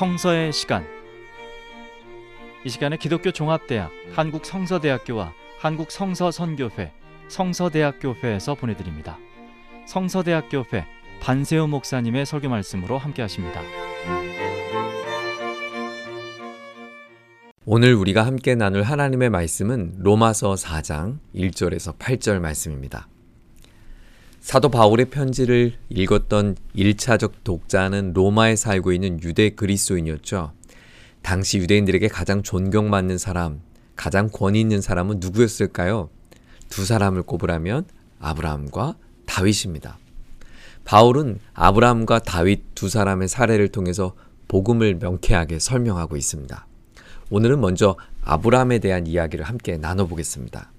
성서의 시간 이 시간에 기독교 종합대학 한국성서대학교와 한국성서선교회 성서대학교회에서 보내드립니다. 성서대학교회 반세우 목사님의 설교 말씀으로 함께하십니다. 오늘 우리가 함께 나눌 하나님의 말씀은 로마서 4장 1절에서 8절 말씀입니다. 사도 바울의 편지를 읽었던 1차적 독자는 로마에 살고 있는 유대 그리스도인이었죠. 당시 유대인들에게 가장 존경받는 사람, 가장 권위 있는 사람은 누구였을까요? 두 사람을 꼽으라면 아브라함과 다윗입니다. 바울은 아브라함과 다윗 두 사람의 사례를 통해서 복음을 명쾌하게 설명하고 있습니다. 오늘은 먼저 아브라함에 대한 이야기를 함께 나눠보겠습니다.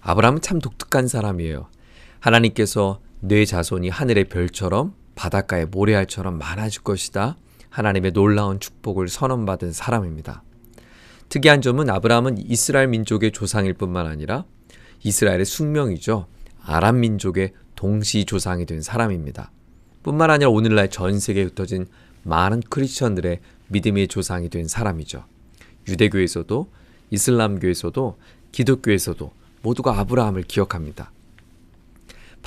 아브라함은 참 독특한 사람이에요. 하나님께서 내 자손이 하늘의 별처럼 바닷가의 모래알처럼 많아질 것이다. 하나님의 놀라운 축복을 선언받은 사람입니다. 특이한 점은 아브라함은 이스라엘 민족의 조상일 뿐만 아니라 이스라엘의 숙명이죠. 아람 민족의 동시 조상이 된 사람입니다. 뿐만 아니라 오늘날 전 세계에 흩어진 많은 크리스천들의 믿음의 조상이 된 사람이죠. 유대교에서도 이슬람교에서도 기독교에서도 모두가 아브라함을 기억합니다.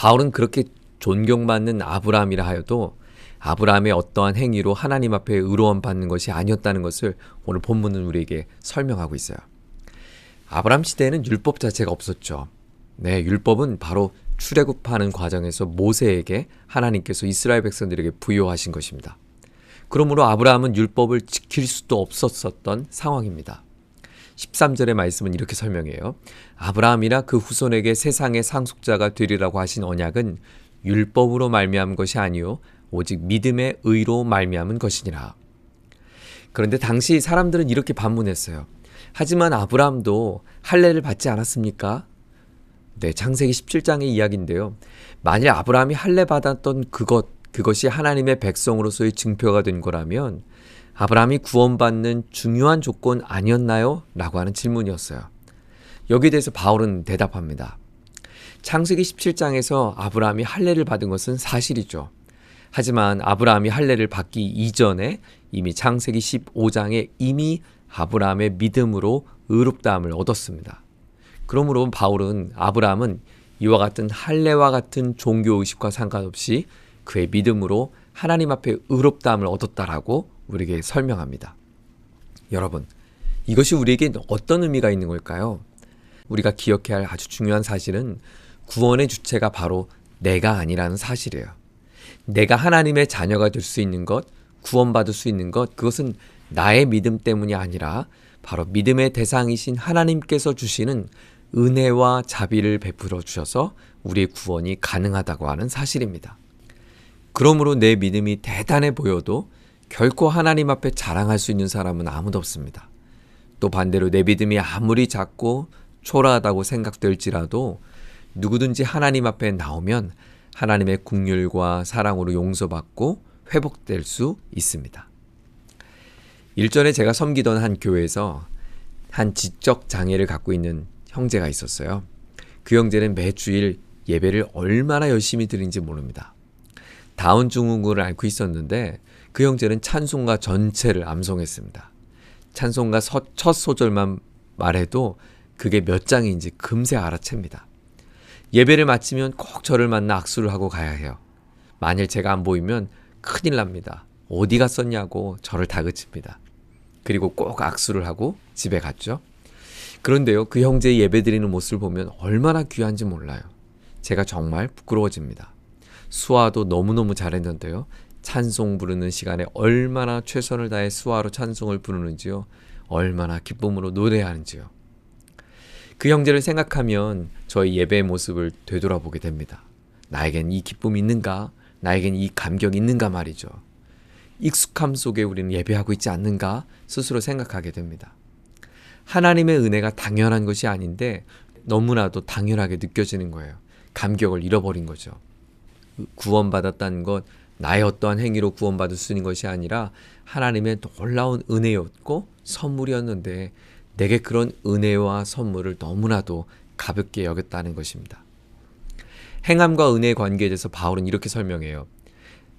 바울은 그렇게 존경받는 아브라함이라 하여도 아브라함의 어떠한 행위로 하나님 앞에 의로움 받는 것이 아니었다는 것을 오늘 본문은 우리에게 설명하고 있어요. 아브라함 시대에는 율법 자체가 없었죠. 네, 율법은 바로 출애굽하는 과정에서 모세에게 하나님께서 이스라엘 백성들에게 부여하신 것입니다. 그러므로 아브라함은 율법을 지킬 수도 없었었던 상황입니다. 13절의 말씀은 이렇게 설명해요. 아브라함이나 그 후손에게 세상의 상속자가 되리라고 하신 언약은 율법으로 말미암은 것이 아니요 오직 믿음의 의로 말미암은 것이니라. 그런데 당시 사람들은 이렇게 반문했어요. 하지만 아브라함도 할례를 받지 않았습니까? 네, 창세기 17장의 이야기인데요. 만일 아브라함이 할례 받았던 그것 그것이 하나님의 백성으로서의 증표가 된 거라면 아브라함이 구원받는 중요한 조건 아니었나요? 라고 하는 질문이었어요. 여기에 대해서 바울은 대답합니다. 창세기 17장에서 아브라함이 할례를 받은 것은 사실이죠. 하지만 아브라함이 할례를 받기 이전에 이미 창세기 15장에 이미 아브라함의 믿음으로 의롭다함을 얻었습니다. 그러므로 바울은 아브라함은 이와 같은 할례와 같은 종교 의식과 상관없이 그의 믿음으로 하나님 앞에 의롭다함을 얻었다라고 우리에게 설명합니다. 여러분, 이것이 우리에게 어떤 의미가 있는 걸까요? 우리가 기억해야 할 아주 중요한 사실은 구원의 주체가 바로 내가 아니라는 사실이에요. 내가 하나님의 자녀가 될 수 있는 것, 구원받을 수 있는 것, 그것은 나의 믿음 때문이 아니라 바로 믿음의 대상이신 하나님께서 주시는 은혜와 자비를 베풀어 주셔서 우리의 구원이 가능하다고 하는 사실입니다. 그러므로 내 믿음이 대단해 보여도 결코 하나님 앞에 자랑할 수 있는 사람은 아무도 없습니다. 또 반대로 내 믿음이 아무리 작고 초라하다고 생각될지라도 누구든지 하나님 앞에 나오면 하나님의 국률과 사랑으로 용서받고 회복될 수 있습니다. 일전에 제가 섬기던 한 교회에서 한 지적 장애를 갖고 있는 형제가 있었어요. 그 형제는 매주일 예배를 얼마나 열심히 드린지 모릅니다. 다운 증후군을 앓고 있었는데 그 형제는 찬송가 전체를 암송했습니다. 찬송가 서, 첫 소절만 말해도 그게 몇 장인지 금세 알아챕니다. 예배를 마치면 꼭 저를 만나 악수를 하고 가야 해요. 만일 제가 안 보이면 큰일 납니다. 어디 갔었냐고 저를 다그칩니다. 그리고 꼭 악수를 하고 집에 갔죠. 그런데요, 그 형제의 예배 드리는 모습을 보면 얼마나 귀한지 몰라요. 제가 정말 부끄러워집니다. 수화도 너무너무 잘했는데요. 찬송 부르는 시간에 얼마나 최선을 다해 수화로 찬송을 부르는지요. 얼마나 기쁨으로 노래하는지요. 그 형제를 생각하면 저의 예배의 모습을 되돌아보게 됩니다. 나에겐 이 기쁨이 있는가? 나에겐 이 감격이 있는가 말이죠. 익숙함 속에 우리는 예배하고 있지 않는가? 스스로 생각하게 됩니다. 하나님의 은혜가 당연한 것이 아닌데 너무나도 당연하게 느껴지는 거예요. 감격을 잃어버린 거죠. 구원받았다는 것, 나의 어떠한 행위로 구원받을 수 있는 것이 아니라 하나님의 놀라운 은혜였고 선물이었는데 내게 그런 은혜와 선물을 너무나도 가볍게 여겼다는 것입니다. 행함과 은혜의 관계에 대해서 바울은 이렇게 설명해요.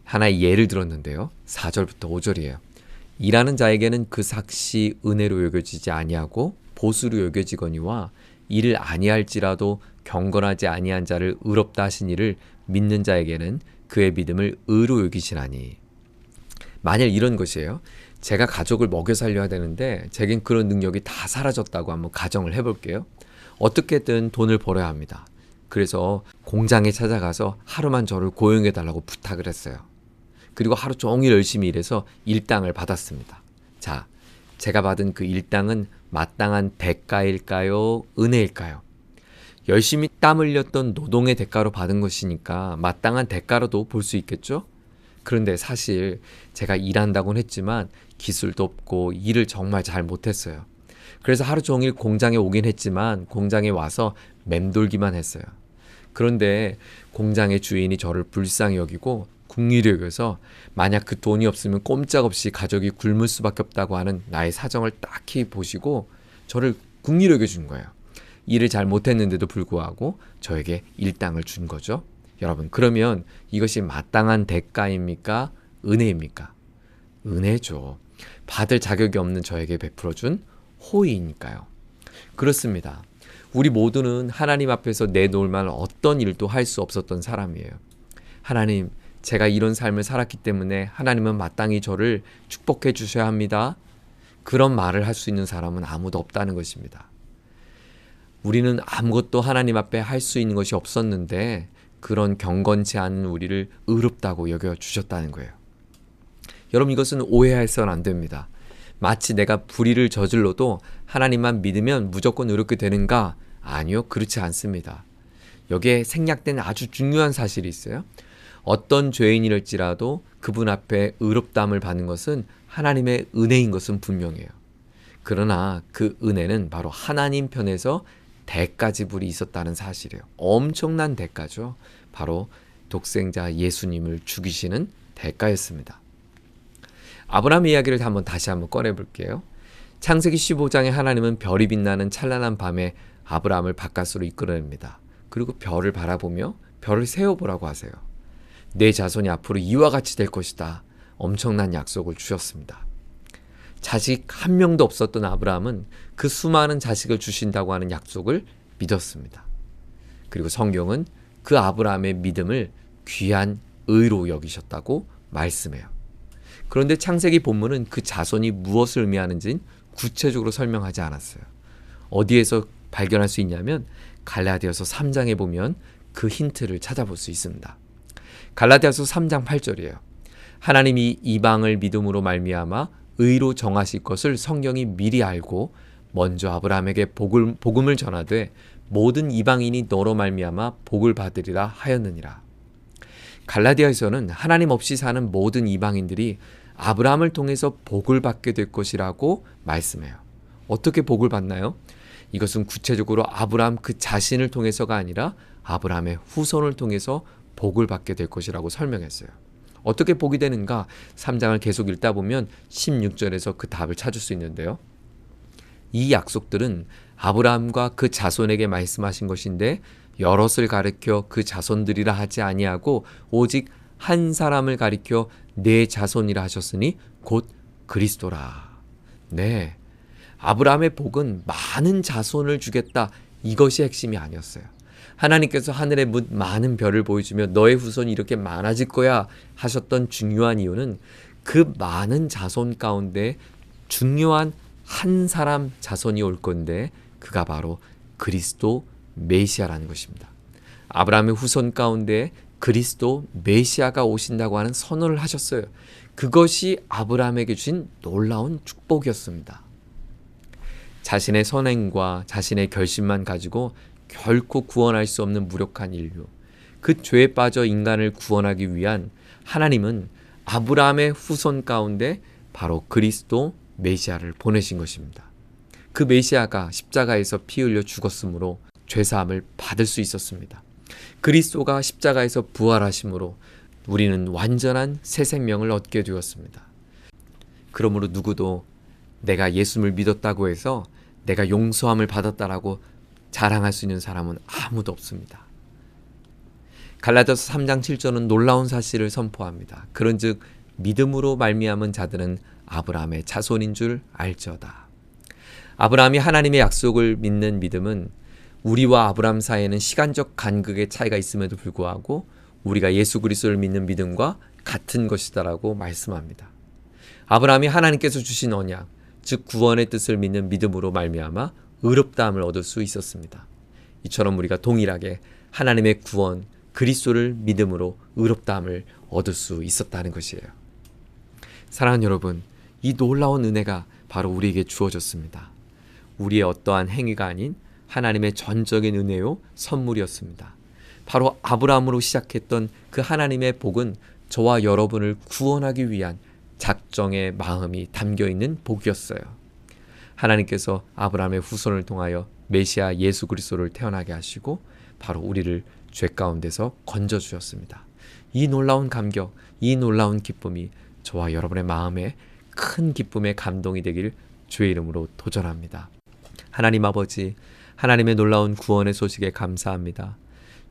하나의 예를 들었는데요. 4절부터 5절이에요. 일하는 자에게는 그 삭시 은혜로 여겨지지 아니하고 보수로 여겨지거니와 이를 아니할지라도 경건하지 아니한 자를 의롭다 하신 이를 믿는 자에게는 그의 믿음을 의로 여기시나니 만약 이런 것이에요. 제가 가족을 먹여 살려야 되는데 제겐 그런 능력이 다 사라졌다고 한번 가정을 해볼게요. 어떻게든 돈을 벌어야 합니다. 그래서 공장에 찾아가서 하루만 저를 고용해 달라고 부탁을 했어요. 그리고 하루 종일 열심히 일해서 일당을 받았습니다. 자, 제가 받은 그 일당은 마땅한 대가일까요? 은혜일까요? 열심히 땀 흘렸던 노동의 대가로 받은 것이니까 마땅한 대가로도 볼 수 있겠죠? 그런데 사실 제가 일한다고는 했지만 기술도 없고 일을 정말 잘 못했어요. 그래서 하루 종일 공장에 오긴 했지만 공장에 와서 맴돌기만 했어요. 그런데 공장의 주인이 저를 불쌍히 여기고 국리를 여겨서 만약 그 돈이 없으면 꼼짝없이 가족이 굶을 수밖에 없다고 하는 나의 사정을 딱히 보시고 저를 국리를 여겨준 거예요. 일을 잘 못했는데도 불구하고 저에게 일당을 준 거죠. 여러분, 그러면 이것이 마땅한 대가입니까? 은혜입니까? 은혜죠. 받을 자격이 없는 저에게 베풀어 준 호의니까요. 그렇습니다. 우리 모두는 하나님 앞에서 내놓을 만한 어떤 일도 할 수 없었던 사람이에요. 하나님, 제가 이런 삶을 살았기 때문에 하나님은 마땅히 저를 축복해 주셔야 합니다. 그런 말을 할 수 있는 사람은 아무도 없다는 것입니다. 우리는 아무것도 하나님 앞에 할 수 있는 것이 없었는데 그런 경건치 않은 우리를 의롭다고 여겨 주셨다는 거예요. 여러분 이것은 오해해서는 안 됩니다. 마치 내가 불의를 저질러도 하나님만 믿으면 무조건 의롭게 되는가? 아니요, 그렇지 않습니다. 여기에 생략된 아주 중요한 사실이 있어요. 어떤 죄인이랄지라도 그분 앞에 의롭담을 받는 것은 하나님의 은혜인 것은 분명해요. 그러나 그 은혜는 바로 하나님 편에서 대가 지불이 있었다는 사실이에요. 엄청난 대가죠. 바로 독생자 예수님을 죽이시는 대가였습니다. 아브라함 이야기를 한번 다시 한번 꺼내 볼게요. 창세기 15장에 하나님은 별이 빛나는 찬란한 밤에 아브라함을 바깥으로 이끌어냅니다. 그리고 별을 바라보며 별을 세어보라고 하세요. 내 자손이 앞으로 이와 같이 될 것이다. 엄청난 약속을 주셨습니다. 자식 한 명도 없었던 아브라함은 그 수많은 자식을 주신다고 하는 약속을 믿었습니다. 그리고 성경은 그 아브라함의 믿음을 귀한 의로 여기셨다고 말씀해요. 그런데 창세기 본문은 그 자손이 무엇을 의미하는지는 구체적으로 설명하지 않았어요. 어디에서 발견할 수 있냐면 갈라디아서 3장에 보면 그 힌트를 찾아볼 수 있습니다. 갈라디아서 3장 8절이에요. 하나님이 이방을 믿음으로 말미암아 의로 정하실 것을 성경이 미리 알고 먼저 아브라함에게 복을, 복음을 전하되 모든 이방인이 너로 말미암아 복을 받으리라 하였느니라. 갈라디아에서는 하나님 없이 사는 모든 이방인들이 아브라함을 통해서 복을 받게 될 것이라고 말씀해요. 어떻게 복을 받나요? 이것은 구체적으로 아브라함 그 자신을 통해서가 아니라 아브라함의 후손을 통해서 복을 받게 될 것이라고 설명했어요. 어떻게 복이 되는가? 3장을 계속 읽다 보면 16절에서 그 답을 찾을 수 있는데요. 이 약속들은 아브라함과 그 자손에게 말씀하신 것인데 여럿을 가리켜 그 자손들이라 하지 아니하고 오직 한 사람을 가리켜 내 자손이라 하셨으니 곧 그리스도라. 네. 아브라함의 복은 많은 자손을 주겠다. 이것이 핵심이 아니었어요. 하나님께서 하늘에 많은 별을 보여주며 너의 후손이 이렇게 많아질 거야 하셨던 중요한 이유는 그 많은 자손 가운데 중요한 한 사람 자손이 올 건데 그가 바로 그리스도 메시아라는 것입니다. 아브라함의 후손 가운데 그리스도 메시아가 오신다고 하는 선언을 하셨어요. 그것이 아브라함에게 주신 놀라운 축복이었습니다. 자신의 선행과 자신의 결심만 가지고 결코 구원할 수 없는 무력한 인류. 그 죄에 빠져 인간을 구원하기 위한 하나님은 아브라함의 후손 가운데 바로 그리스도 메시아를 보내신 것입니다. 그 메시아가 십자가에서 피 흘려 죽었으므로 죄 사함을 받을 수 있었습니다. 그리스도가 십자가에서 부활하심으로 우리는 완전한 새 생명을 얻게 되었습니다. 그러므로 누구도 내가 예수를 믿었다고 해서 내가 용서함을 받았다라고 자랑할 수 있는 사람은 아무도 없습니다. 갈라디아서 3장 7절은 놀라운 사실을 선포합니다. 그런즉 믿음으로 말미암은 자들은 아브라함의 자손인 줄 알지어다. 아브라함이 하나님의 약속을 믿는 믿음은 우리와 아브라함 사이에는 시간적 간극의 차이가 있음에도 불구하고 우리가 예수 그리스도를 믿는 믿음과 같은 것이다라고 말씀합니다. 아브라함이 하나님께서 주신 언약, 즉 구원의 뜻을 믿는 믿음으로 말미암아 의롭다함을 얻을 수 있었습니다. 이처럼 우리가 동일하게 하나님의 구원, 그리스도를 믿음으로 의롭다함을 얻을 수 있었다는 것이에요. 사랑하는 여러분, 이 놀라운 은혜가 바로 우리에게 주어졌습니다. 우리의 어떠한 행위가 아닌 하나님의 전적인 은혜요 선물이었습니다. 바로 아브라함으로 시작했던 그 하나님의 복은 저와 여러분을 구원하기 위한 작정의 마음이 담겨 있는 복이었어요. 하나님께서 아브라함의 후손을 통하여 메시아 예수 그리스도를 태어나게 하시고 바로 우리를 죄 가운데서 건져 주셨습니다. 이 놀라운 감격, 이 놀라운 기쁨이 저와 여러분의 마음에 큰 기쁨의 감동이 되길 주의 이름으로 도전합니다. 하나님 아버지, 하나님의 놀라운 구원의 소식에 감사합니다.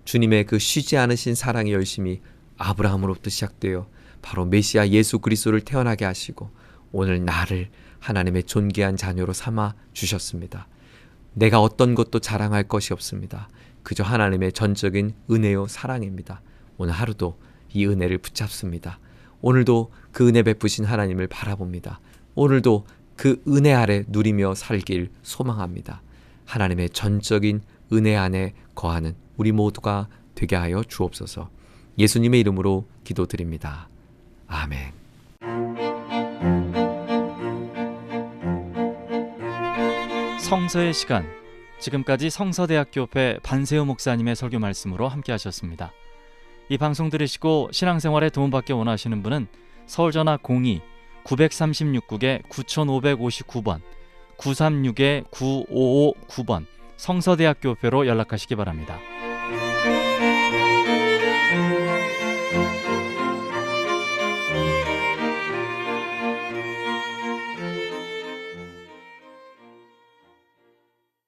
주님의 그 쉬지 않으신 사랑이 열심히 아브라함으로부터 시작되어 바로 메시아 예수 그리스도를 태어나게 하시고 오늘 나를 하나님의 존귀한 자녀로 삼아 주셨습니다. 내가 어떤 것도 자랑할 것이 없습니다. 그저 하나님의 전적인 은혜요 사랑입니다. 오늘 하루도 이 은혜를 붙잡습니다. 오늘도 그 은혜 베푸신 하나님을 바라봅니다. 오늘도 그 은혜 아래 누리며 살길 소망합니다. 하나님의 전적인 은혜 안에 거하는 우리 모두가 되게 하여 주옵소서. 예수님의 이름으로 기도드립니다. 아멘. 성서의 시간 지금까지 성서대학교회 반세호 목사님의 설교 말씀으로 함께 하셨습니다. 이 방송 들으시고 신앙생활에 도움받기 원하시는 분은 서울 전화 02 936국에 9559번 936에 9559번 성서대학교회로 연락하시기 바랍니다.